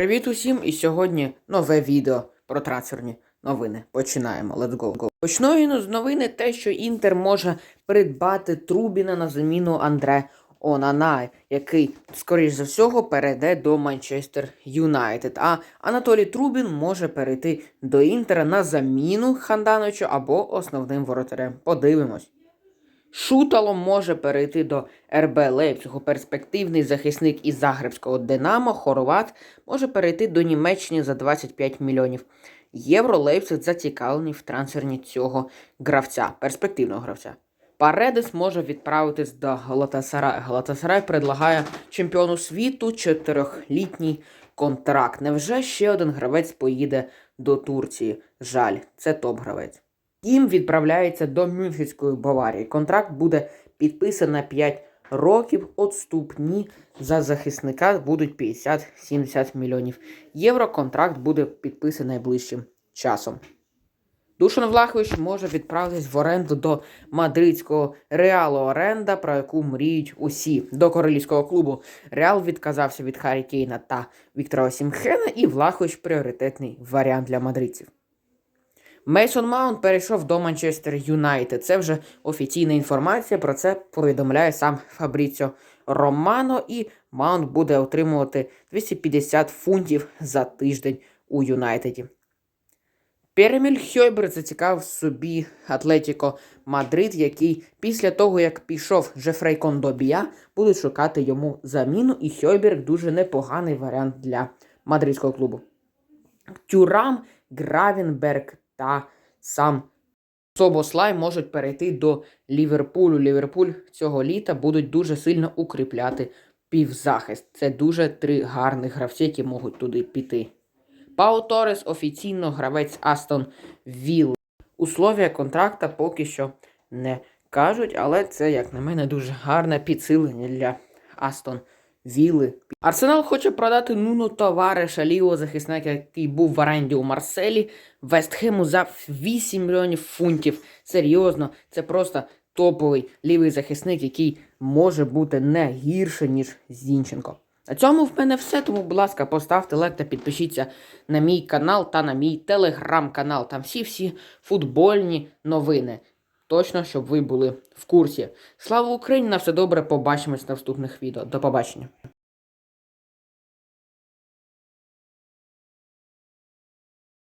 Привіт усім! І сьогодні нове відео про трансферні новини. Починаємо. Let's go. Почну з новини те, що Інтер може придбати Трубіна на заміну Андре Онанай, який, скоріш за всього, перейде до Манчестер Юнайтед. А Анатолій Трубін може перейти до Інтера на заміну Хандановичу або основним воротарем. Подивимось. Шутало може перейти до РБ Лейпцигу. Перспективний захисник із Загребського Динамо Хорват може перейти до Німеччини за 25 мільйонів євро. Лейпциг зацікавлений в трансферні цього гравця, перспективного гравця. Паредес може відправитись до Галатасарай. Галатасарай предлагає чемпіону світу чотирьохлітній контракт. Невже ще один гравець поїде до Турції? Жаль, це топ-гравець. Кім відправляється до Мюнхенської Баварії. Контракт буде підписаний на 5 років. Отступні за захисника будуть 50-70 мільйонів євро. Контракт буде підписаний найближчим часом. Душан Влахович може відправитись в оренду до мадридського Реалу оренда, про яку мріють усі до королівського клубу. Реал відказався від Харі Кейна та Віктора Осімхена, і Влахович пріоритетний варіант для мадридців. Мейсон Маунт перейшов до Манчестер Юнайтед. Це вже офіційна інформація. Про це повідомляє сам Фабріціо Романо. І Маунт буде отримувати 250 фунтів за тиждень у Юнайтеді. Переміль Хьойбер зацікавив собі Атлетіко Мадрид, який після того, як пішов Жефрей Кондобія, будуть шукати йому заміну. І Хьойберг дуже непоганий варіант для мадридського клубу. Тюрам, Гравенберг та сам Собослай можуть перейти до Ліверпулю. Ліверпуль цього літа будуть дуже сильно укріпляти півзахист. Це дуже три гарних гравці, які можуть туди піти. Пау Торес офіційно гравець Астон Вілл. Условія контракта поки що не кажуть, але це, як на мене, дуже гарне підсилення для Астон Вілли. Арсенал хоче продати Нуно товариша лівого захисника, який був в оренді у Марселі, Вестхему за 8 мільйонів фунтів. Серйозно, це просто топовий лівий захисник, який може бути не гірше, ніж Зінченко. На цьому в мене все, тому, будь ласка, поставте лайк та підпишіться на мій канал та на мій телеграм-канал. Там всі-всі футбольні новини. Точно, щоб ви були в курсі. Слава Україні! На все добре, побачимось на наступних відео. До побачення.